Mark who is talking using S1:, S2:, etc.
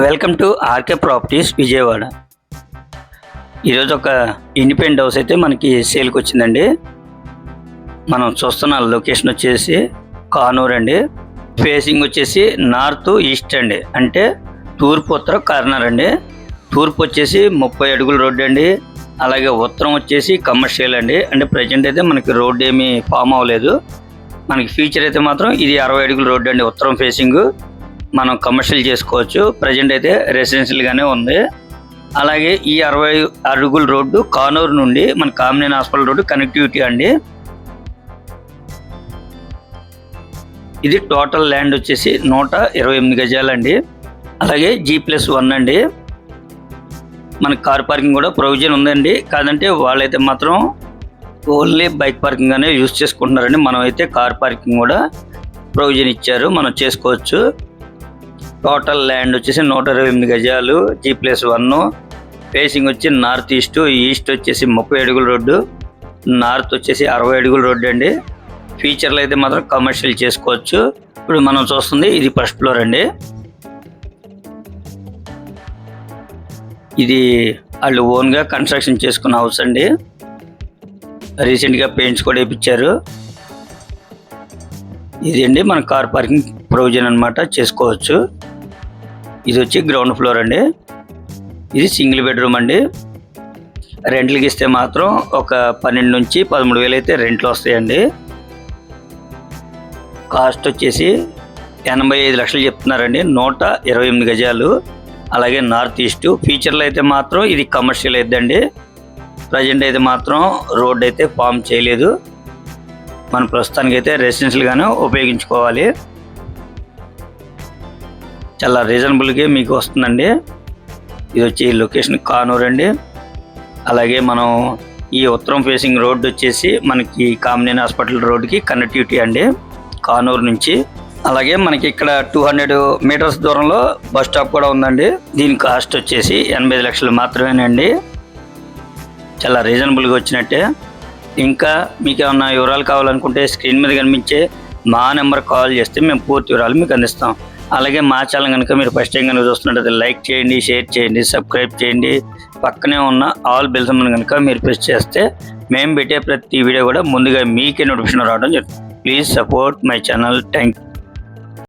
S1: Welcome to RK properties Vijayawada. ఈరోజు ఒక independent house అయితే మనకి సేల్కి వచ్చిందండి. మనం చూస్తున్న లొకేషన్ వచ్చేసి కానూర్ అండి. ఫేసింగ్ వచ్చేసి నార్త్ ఈస్ట్ అండి. అంటే తూర్పు ఉత్తర కార్నర్ అండి. తూర్పు వచ్చేసి ముప్పై అడుగుల రోడ్డు అండి. అలాగే ఉత్తరం వచ్చేసి కమర్షియల్ అండి. అంటే ప్రజెంట్ అయితే మనకి రోడ్డు ఏమీ ఫామ్ అవ్వలేదు. మనకి ఫ్యూచర్ అయితే మాత్రం ఇది అరవై అడుగుల రోడ్డు అండి ఉత్తరం ఫేసింగ్ మనం కమర్షియల్ చేసుకోవచ్చు. ప్రజెంట్ అయితే రెసిడెన్షియల్గానే ఉంది. అలాగే ఈ అరవై అడుగుల రోడ్డు కానూరు నుండి మన కామినేని హాస్పిటల్ రోడ్డు కనెక్టివిటీ అండి. ఇది టోటల్ ల్యాండ్ వచ్చేసి నూట ఇరవై ఎనిమిది గజాలండి. అలాగే జీ ప్లస్ వన్ అండి. మన కార్ పార్కింగ్ కూడా ప్రొవిజన్ ఉందండి. కాదంటే వాళ్ళైతే మాత్రం ఓన్లీ బైక్ పార్కింగ్ అనే యూజ్ చేసుకుంటున్నారండి. మనం అయితే కార్ పార్కింగ్ కూడా ప్రొవిజన్ ఇచ్చారు. మనం చేసుకోవచ్చు. టోటల్ ల్యాండ్ వచ్చేసి నూట ఇరవై ఎనిమిది గజాలు జీ ప్లస్ వన్. ఫేసింగ్ వచ్చి నార్త్ ఈస్ట్ ఈస్ట్ వచ్చేసి ముప్పై అడుగుల రోడ్డు నార్త్ వచ్చేసి అరవై అడుగుల రోడ్డు అండి. ఫీచర్లు అయితే మాత్రం కమర్షియల్ చేసుకోవచ్చు. ఇప్పుడు మనం చూస్తుంది ఇది ఫస్ట్ ఫ్లోర్ అండి. ఇది వాళ్ళు ఓన్గా కన్స్ట్రక్షన్ చేసుకున్న హౌస్ అండి. రీసెంట్గా పెయింట్స్ కూడా వేయించారు ఇది అండి మన కార్ పార్కింగ్ ప్రొవిజన్ అనమాట చేసుకోవచ్చు. ఇది వచ్చి గ్రౌండ్ ఫ్లోర్ అండి. ఇది సింగిల్ బెడ్రూమ్ అండి. రెంట్లకి ఇస్తే మాత్రం ఒక పన్నెండు నుంచి పదమూడు వేలు అయితే రెంట్లు వస్తాయండి. కాస్ట్ వచ్చేసి ఎనభై ఐదు లక్షలు చెప్తున్నారండి. నూట ఇరవై ఎనిమిది గజాలు. అలాగే నార్త్ ఈస్ట్ ఫీచర్లు అయితే మాత్రం ఇది కమర్షియల్ అయిద్దండి. ప్రజెంట్ అయితే మాత్రం రోడ్ అయితే ఫామ్ చేయలేదు. మన ప్రస్తుతానికి అయితే రెసిడెన్షియల్గానే ఉపయోగించుకోవాలి. చాలా రీజనబుల్గా మీకు వస్తుందండి. ఇది వచ్చి లొకేషన్ కానూర్ అండి. అలాగే మనం ఈ ఉత్తరం ఫేసింగ్ రోడ్డు వచ్చేసి మనకి కామినేని హాస్పిటల్ రోడ్డుకి కనెక్టివిటీ అండి కానూరు నుంచి. అలాగే మనకి ఇక్కడ టూ హండ్రెడ్ మీటర్స్ దూరంలో బస్ స్టాప్ కూడా ఉందండి. దీని కాస్ట్ వచ్చేసి ఎనభై ఐదు లక్షలు మాత్రమేనండి. చాలా రీజనబుల్గా వచ్చినట్టే. ఇంకా మీకు ఏమన్నా వివరాలు కావాలనుకుంటే స్క్రీన్ మీద కనిపించే మా నెంబర్ కాల్ చేస్తే మేము పూర్తి వివరాలు మీకు అందిస్తాం. అలాగే మా ఛానల్ కనుక మీరు ఫస్ట్ టైం కనుక చూస్తున్నట్లయితే లైక్ చేయండి షేర్ చేయండి సబ్స్క్రైబ్ చేయండి. పక్కనే ఉన్న ఆల్ బెల్స్ కనుక మీరు ప్రెస్ చేస్తే మేము పెట్టే ప్రతి వీడియో కూడా ముందుగా మీకే నోటిఫికేషన్ రావడం జరుగుతుంది. Please support my channel thank you